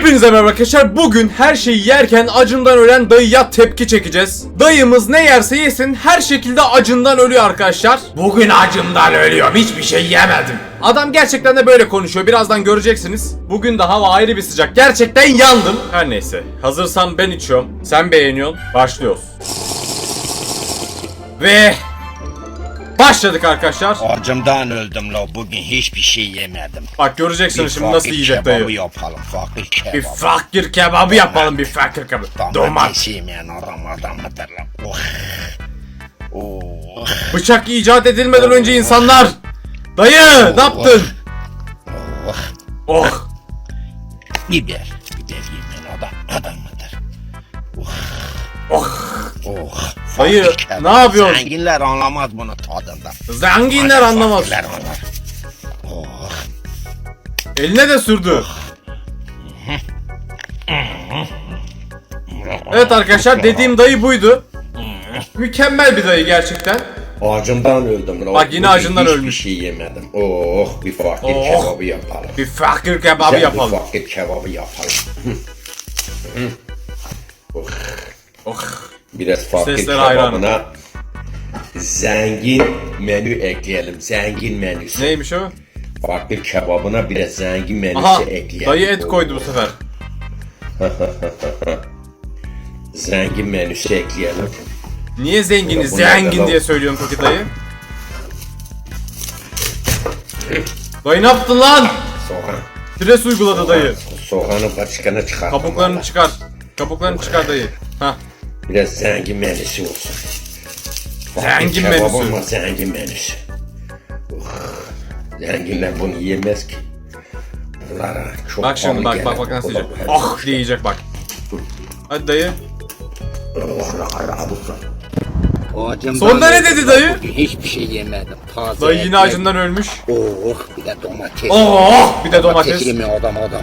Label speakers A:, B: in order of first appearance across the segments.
A: Hepinize merhaba arkadaşlar. Bugün her şeyi yerken acından ölen dayıya tepki çekeceğiz. Dayımız ne yerse yesin her şekilde acından ölüyor arkadaşlar.
B: Bugün acımdan ölüyorum. Hiçbir şey yemedim.
A: Adam gerçekten de böyle konuşuyor. Birazdan göreceksiniz. Bugün de hava ayrı bir sıcak. Gerçekten yandım. Her neyse. Hazırsan ben içiyorum. Sen beğeniyorsun. Başlıyoruz. Ve başladık arkadaşlar.
C: Acımdan öldüm la bugün hiçbir şey yemedim.
A: Bak göreceksiniz şimdi nasıl
C: fakir
A: yiyecek dayı.
C: yapalım fakir kebabı.
A: Bir fakir kebabı yapalım bir fakir kebabı. Domat.
C: Domates yemeyen adam adam mıdır la? Oh. Oh.
A: Bıçak icat edilmeden önce insanlar. Dayı ne yaptın?
C: Oh.
A: Oh.
C: Biber. Biber yemeyen adam adam mıdır?
A: Oh.
C: Oh.
A: Dayı,
C: fakir kebabı.
A: ne yapıyorsun?
C: Zenginler anlamaz bunu tadında.
A: Zenginler
C: Ancak
A: anlamaz.
C: fakirler anlar. Oh.
A: Eline de sürdü. Evet arkadaşlar dediğim dayı buydu. Mükemmel bir dayı gerçekten.
D: Acımdan öldüm. la.
A: Bak yine acından
D: hiçbir
A: ölmüş.
D: şey yemedim. Oh bir fakir
A: Oh.
D: kebabı yapalım.
A: Bir fakir kebabı
D: Güzel
A: yapalım.
D: Bir fakir kebabı yapalım. oh.
A: Oh.
D: Biraz
A: Seslere hayranım.
D: kebabına zengin menü ekleyelim. Zengin menüsü.
A: Neymiş o?
D: Fakir kebabına biraz zengin menüsü
A: Aha
D: ekleyelim.
A: dayı et koydu bu sefer.
D: Zengin menüsü ekleyelim.
A: Niye zengini zengin diye
D: lan?
A: söylüyorsun peki dayı? Dayı ne yaptın lan?
D: Soğan.
A: Stres uyguladı dayı.
D: Soğanı başkana çıkar.
A: Kabuklarını çıkar. Kabuklarını çıkar dayı. Hah.
D: Biraz zengin menüsü olsun.
A: Zengin
D: Fakir kebap
A: menüsü.
D: ama zengin menüsü. Oh, zenginler bunu yiyemez ki. Bunlara çok
A: Bak şimdi
D: pahalı
A: bak bak
D: gelir.
A: bak nasıl
D: da
A: yiyecek.
D: böyle.
A: Oh diyecek bak. Hadi dayı.
C: Acımdan
A: Sonunda ne dedi dayı?
C: Bugün hiçbir şey yemedim. Taze
A: Dayı yine
C: ekmek.
A: acından ölmüş.
C: Oh bir de domates.
A: Oh bir de domates.
C: yemeyen adam adam.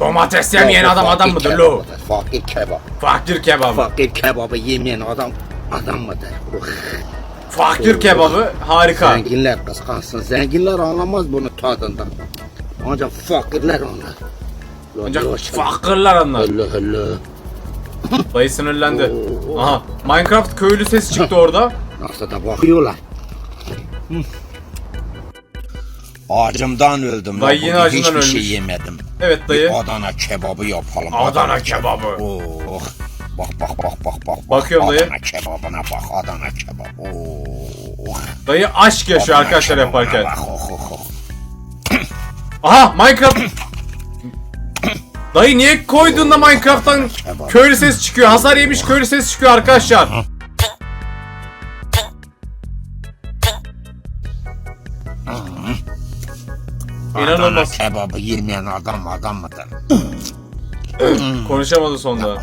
A: Domates yemeyen
C: Ya,
A: adam adam
C: fakir
A: mıdır lo?
C: kebabıdır, Fakir kebap.
A: Fakir kebabı.
C: Fakir kebabı yemeyen adam adam mıdır?
A: Fakir kebabı harika.
C: Zenginler kıskansın. Zenginler anlamaz bunu tadından. Ancak fakirler anlar.
A: Ancak
C: Yok,
A: fakirler anlar.
C: Allah Allah.
A: Dayı sinirlendi. Aha Minecraft köylü sesi çıktı orada.
C: Nasıl da bakıyorlar. Acımdan öldüm.
A: Dayı yine
C: Bugün
A: acından
C: hiçbir şey yemedim.
A: Evet dayı.
C: Bir Adana kebabı yapalım.
A: Adana kebabı.
C: Oh. Bak bak bak bak bak.
A: Bakıyorum dayı.
C: Adana kebabına bak. Adana kebap. Oh.
A: Dayı aşk yaşıyor
C: Adana
A: arkadaşlar
C: kebabına
A: yaparken.
C: Bak, oh, oh, oh.
A: Aha Minecraft. Dayı niye koyduğunda Minecraft'tan köylü ses çıkıyor? Hasar yemiş köylü ses çıkıyor arkadaşlar.
C: Adana
A: İnanılmaz.
C: kebabı yemeyen adam adam mıdır?
A: Konuşamadı sonunda.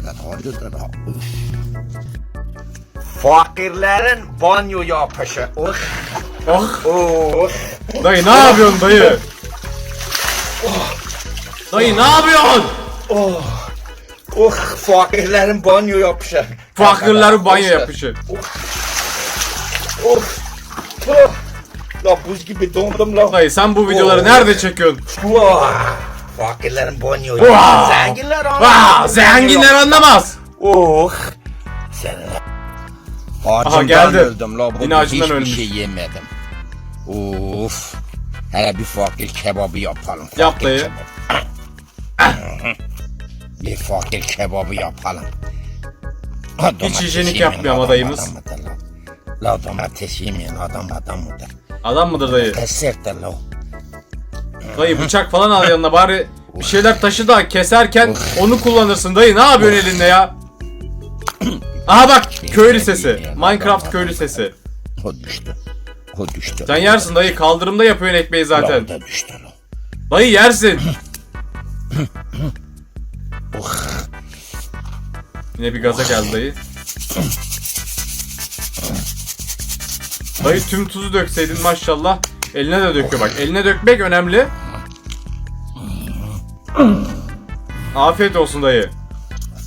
C: Fakirlerin banyo yapışı. Oh.
A: Oh.
C: Oh.
A: Dayı ne yapıyorsun dayı? Dayı ne yapıyorsun?
C: Oh. Fakirlerin banyo yapışı.
A: Fakirlerin banyo yapışı.
C: Of. Oh. La buz gibi dondum la.
A: Dayı sen bu videoları
C: Oh.
A: nerede çekiyorsun?
C: Vah. Fakirlerin banyo
A: Vah.
C: Zenginler anlamaz.
A: Vaa zenginler anlamaz.
C: Oh. Sen Acımdan
A: geldi.
C: öldüm la.
A: Yine acından
C: hiçbir
A: ölmüş.
C: şey yemedim. Of. Hele bir fakir kebabı yapalım.
A: Yap
C: fakir
A: dayı.
C: kebap. bir fakir kebabı yapalım. Ha, domates
A: hijyenik
C: yemeyen
A: yapmıyor ama
C: adam
A: dayımız.
C: La La domates yemeyen adam adam mıdır?
A: Adam mıdır dayı?
C: Eserdir la.
A: Dayı bıçak falan al yanına bari bir şeyler taşı da keserken onu kullanırsın dayı ne yapıyorsun elinde ya? Aha bak köylü sesi. Minecraft köylü sesi.
C: O düştü. O düştü.
A: Sen yersin dayı kaldırımda yapıyorsun ekmeği zaten.
C: da düştü la.
A: Dayı yersin. Yine bir gaza geldi dayı. Dayı tüm tuzu dökseydin maşallah. Eline de döküyor bak. Eline dökmek önemli. Afiyet olsun dayı.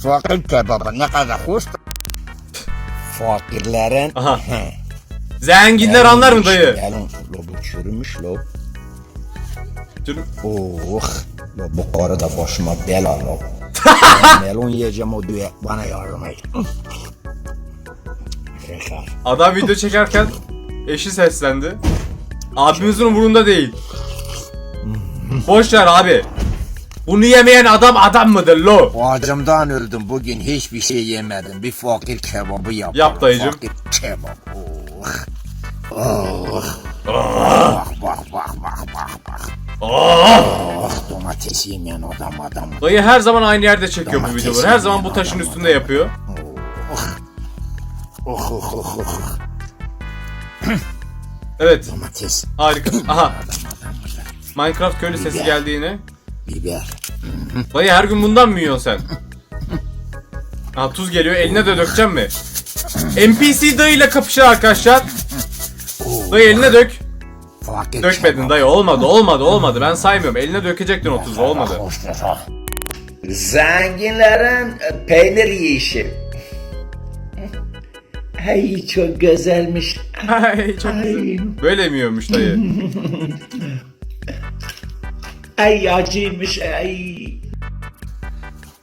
C: Fakir kebabı ne kadar hoş. Fakirlerin
A: Aha. Zenginler anlar mı dayı?
C: Gelin lo bu çürümüş lo. Oh. Lo bu karı da başıma bela lo. Melon yiyeceğim o düğe bana yardım et.
A: Adam video çekerken eşi seslendi. Abimizin umurunda değil. Boş ver abi. Bunu yemeyen adam adam mıdır lo?
C: Acımdan öldüm bugün hiçbir şey yemedim. Bir fakir kebabı yap.
A: Yap dayıcım.
C: Fakir kebap. Oh. Oh. Bak bak bak bak bak bak. Oh, domates yemeyen adam adam.
A: Dayı her zaman aynı yerde çekiyor bu
C: Domates
A: videoları. Her zaman bu
C: yemeyen
A: taşın
C: adam,
A: üstünde
C: adam.
A: yapıyor.
C: Oh oh oh oh.
A: Evet
C: Domates.
A: harika. Aha. Minecraft köylü sesi geldi yine.
C: Biber.
A: Dayı her gün bundan mı yiyorsun sen? Ha tuz geliyor eline de dökeceksin mi? NPC dayıyla kapışır arkadaşlar. Dayı eline dök. Dökmedin dayı olmadı olmadı olmadı ben saymıyorum. Eline dökecektin o tuzu olmadı.
D: Zenginlerin e, peynir yiyişi. Ay çok güzelmiş.
A: Ay çok güzel. Böyle mi yiyormuş dayı?
D: Ay acıymış ay.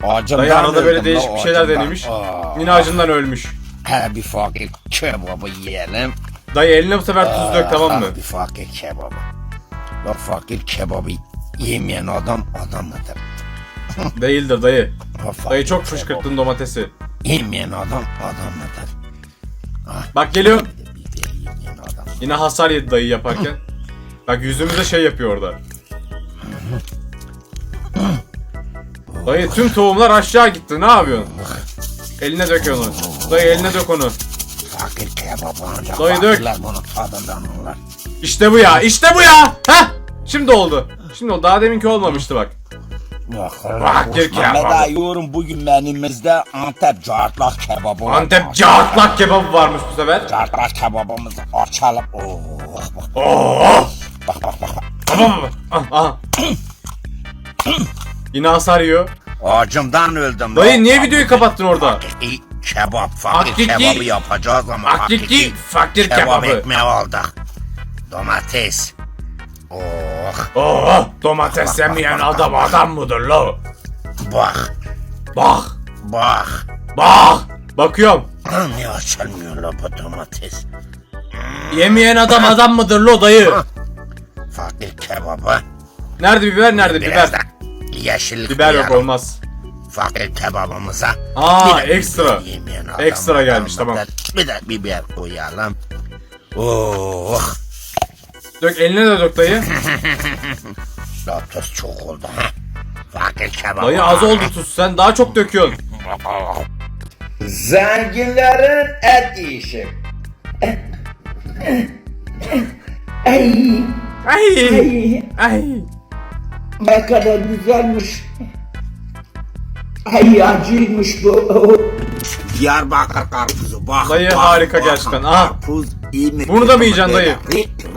C: Acımdan
A: Dayı arada böyle değişik bir şeyler denemiş.
C: Aa.
A: Yine acından ölmüş.
C: He bir fakir kebabı yiyelim.
A: Dayı eline bu sefer tuz dök tamam mı?
C: Ah, Bir fakir kebabı. La fakir kebabı yemeyen adam adam mıdır?
A: Değildir dayı.
C: Fakir
A: Dayı çok
C: kebabı
A: fışkırttın domatesi.
C: Yemeyen adam adam mıdır?
A: Bak geliyor. Yine hasar yedi dayı yaparken. Bak yüzümüze şey yapıyor orada. Dayı tüm tohumlar aşağı gitti. Ne yapıyorsun? Eline dök onu. Dayı eline dök onu. Dayı dök. İşte bu ya. İşte bu ya. Heh. Şimdi oldu. Şimdi oldu. Daha deminki olmamıştı bak.
C: Fakir
A: kebabı.
C: kebabı. yorum bugün menümüzde Antep cartlak kebabı. var.
A: Antep cartlak kebabı varmış bu sefer.
C: Cartlak kebabımızı açalım. Oh, bak.
A: Oh.
C: Bak bak bak.
A: Tamam mı? Ah, ah. Yine hasar yiyor.
C: Acımdan öldüm.
A: Dayı
C: lan.
A: niye videoyu kapattın orada?
C: Hakiki kebap, fakir
A: Hakiki-
C: kebabı yapacağız ama
A: Hakiki fakir
C: kebap
A: kebabı.
C: ekmeği aldık. Domates. Oh,
A: Oh, domates yemeyen adam adam mıdır lo?
C: bak,
A: Bak,
C: bak.
A: bak. Bakıyorum.
C: Niye açılmıyor la bu domates?
A: Yemeyen adam adam mıdır lo dayı?
C: Fakir kebabı.
A: Nerede biber nerede
C: Biraz
A: biber?
C: da yeşillik
A: Biber yok
C: koyalım.
A: olmaz.
C: Fakir kebabımıza.
A: Aa,
C: bir de
A: ekstra.
C: biber yemeyen adam,
A: Ekstra
C: adam,
A: gelmiş, tamam.
C: Bir de biber koyalım. Oh,
A: Dök eline de dök dayı.
C: la tuz çok oldu ha. Fakir kebabı.
A: Dayı az oldu tuz sen daha çok döküyorsun.
D: Zenginlerin et yiyişi.
A: Ay. Ay.
B: Ne kadar güzelmiş. Ay acıymış bu.
C: Diyarbakır karpuzu bak.
A: Dayı
C: bak,
A: harika
C: bak.
A: gerçekten, aha.
C: Karpuz iyi mi?
A: Bunu da mı yiyeceksin dayı?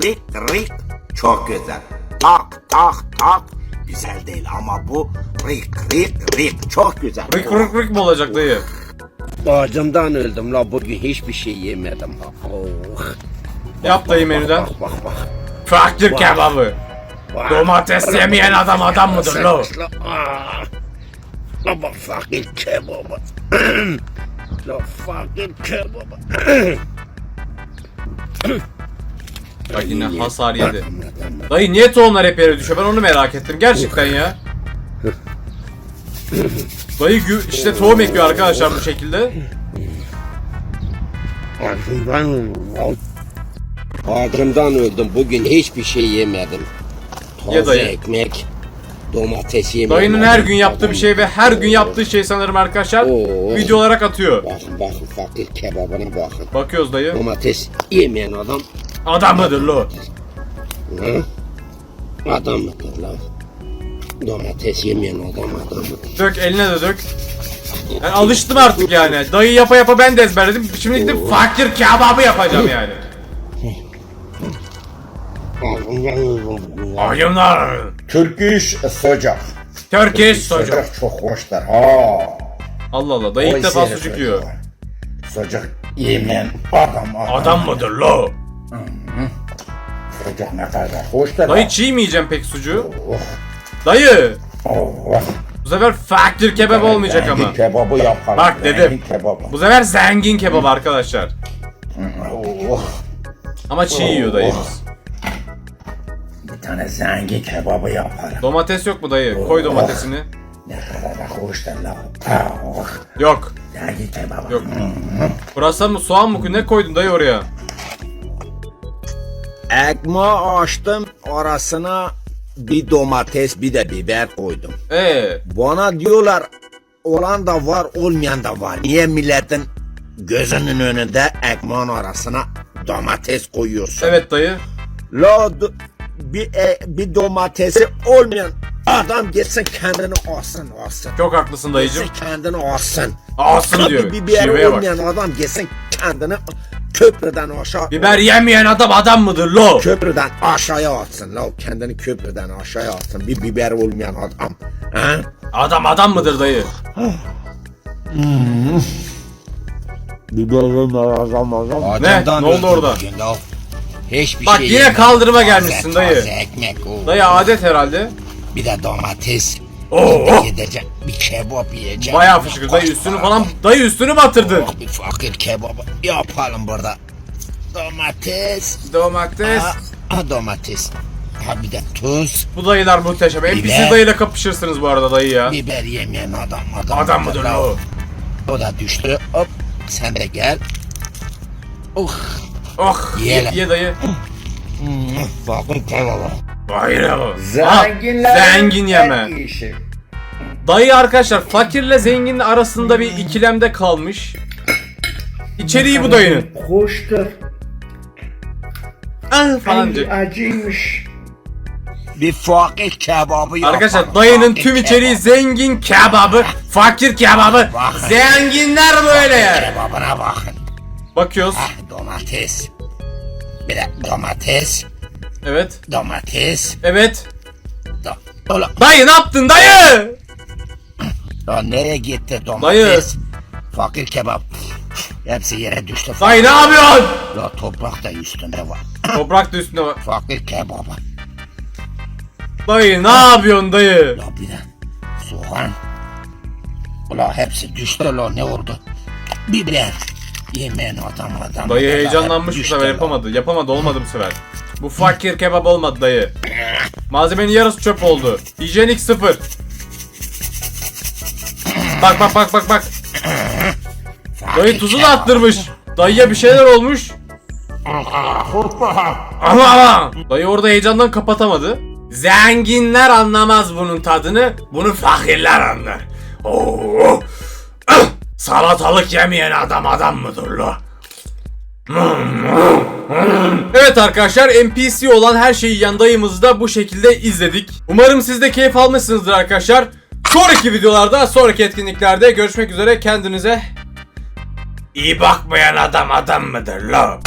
C: Rik rik rik. Çok güzel. Tak tak tak. Güzel değil ama bu rik rik rik. Çok güzel.
A: Rık rık rık mı olacak dayı?
C: Acımdan öldüm la bugün hiçbir şey yemedim. Oh.
A: Yap dayı menüden.
C: Bak bak bak.
A: Fakir kebabı.
C: bak.
A: Domates yemeyen adam adam mıdır lo?
C: La bak fakir kebabı. La fakir kebabı.
A: Bak yine hasar yedi. Dayı niye tohumlar hep yere düşüyor? Ben onu merak ettim gerçekten ya. Dayı gü- işte tohum ekiyor arkadaşlar bu şekilde.
C: Acımdan öldüm. Bugün hiçbir şey yemedim. Taze
A: Ye dayı.
C: ekmek, domates yemedim.
A: Dayının her gün yaptığı bir şey ve her gün yaptığı şey sanırım arkadaşlar
C: Oo.
A: video olarak atıyor.
C: Bakın bakın fakir kebabına bakın.
A: Bakıyoruz dayı.
C: Domates yemeyen adam
A: Adam mıdır lo?
C: ha? Adam mıdır lan? Domates yemeyen adam adam mıdır?
A: Dök eline de dök. Ben alıştım artık yani. Dayı yapa yapa ben de ezberledim. Şimdi gidip fakir kebabı yapacağım yani. Ayımlar.
D: Turkish sucuk.
A: Turkish sucuk.
D: Sucuk çok hoştur. Ha.
A: Allah Allah dayı ilk defa sucuk yiyor.
D: Sucuk yemeyen adam adam.
A: Adam mıdır lo?
D: Sucuk ne kadar hoştur.
A: Dayı çiğ mi yiyeceğim pek sucuğu?
D: Oh,
A: Dayı
D: oh.
A: Bu sefer fakir kebap olmayacak ama.
D: Kebabı yapalım.
A: Bak dedim.
D: Kebabı.
A: Bu sefer zengin kebap arkadaşlar.
D: Oh,
A: Ama çiğ yiyor dayımız.
D: bir tane zengin kebabı yaparım.
A: Domates yok mu dayı? Koy domatesini.
D: Ne kadar da hoş da la. Ah, oh,
A: Yok.
D: Zengin kebabı.
A: Yok. Burası mı soğan mı? Ne koydun dayı oraya?
C: Ekmeği açtım arasına bir domates bir de biber koydum.
A: Ee,
C: Bana diyorlar olan da var olmayan da var. Niye milletin gözünün önünde ekmeğin arasına domates koyuyorsun?
A: evet dayı.
C: La bir, e, bir domatesi olmayan adam gitsin kendini alsın alsın.
A: Çok haklısın dayıcım.
C: Gitsin kendini alsın.
A: Alsın diyor.
C: Bir biberi
A: Şiveye bak.
C: olmayan adam gitsin kendini köprüden aşağı
A: Biber yemeyen adam adam mıdır lo?
C: köprüden aşağıya atsın. La kendini köprüden aşağıya atsın. Bir biber olmayan adam. Ha?
A: Adam adam mıdır dayı?
C: Biber olmayan adam adam.
A: Ne? Ne oldu orada?
E: Hiçbir
A: Bak
E: şey
A: yine
E: yemem.
A: kaldırıma
E: Taze,
A: gelmişsin dayı.
E: taze ekmek.
A: Dayı adet herhalde.
E: Bir de domates.
A: Oo.
E: Gideceğim. Bir kebap yiyeceğim.
A: Bayağı fışkır dayı üstünü falan dayı üstünü batırdın.
E: Oh, bir fakir kebabı yapalım burada. Domates.
A: Domates.
E: Ha, domates. Ha bir de tuz.
A: Bu dayılar muhteşem. NPC
E: Biber.
A: dayıyla kapışırsınız bu arada dayı ya.
E: Biber yemeyen adam. Adam,
A: Adam mıdır lo?
E: O da düştü. Hop. Sen de gel. Oh.
A: Oh ye,
E: Yiyelim.
A: ye dayı.
E: Fakir kebabı.
A: Hayır ama.
B: Zenginler
A: zengin yeme.
B: iyisi.
A: Dayı arkadaşlar fakirle zenginin arasında bir ikilemde kalmış. İçeriği bu dayının.
B: Hoştur.
A: Ah falan
B: Ay, acıymış.
E: Bir fakir kebabı yapalım.
A: Arkadaşlar dayının
E: Fakir
A: tüm içeriği
E: kebabı.
A: zengin kebabı, fakir kebabı.
E: Bakın.
A: Zenginler böyle yer.
E: Kebabına bakın.
A: Bakıyoruz.
E: Ah domates. Bir de domates.
A: Evet.
E: Domates.
A: Evet.
E: Da Ola,
A: Dayı ne yaptın dayı?
E: ya nereye gitti domates?
A: Dayı.
E: Fakir kebap. Hepsi yere düştü.
A: Dayı ne yapıyorsun?
E: Ya toprak da üstünde var.
A: Toprak da üstünde var.
E: Fakir kebabı.
A: Dayı ne yapıyorsun dayı?
E: Ya bir de soğan. Ula hepsi düştü la ne oldu? Biber. Yemeyen adam adam.
A: Dayı heyecanlanmış bu sefer
E: la.
A: yapamadı. Yapamadı olmadı bu sefer. Bu fakir kebap olmadı dayı. Malzemenin yarısı çöp oldu. Hijyenik sıfır. Bak bak bak bak bak. Dayı tuzu da attırmış. Dayıya bir şeyler olmuş. Ama ama. Dayı orada heyecandan kapatamadı. Zenginler anlamaz bunun tadını. Bunu fakirler anlar. Oo. Salatalık yemeyen adam adam mıdır lo? Evet arkadaşlar NPC olan her şeyi yan dayımızı da bu şekilde izledik. Umarım siz de keyif almışsınızdır arkadaşlar. Sonraki videolarda, sonraki etkinliklerde görüşmek üzere. Kendinize iyi bakmayan adam adam mıdır lo?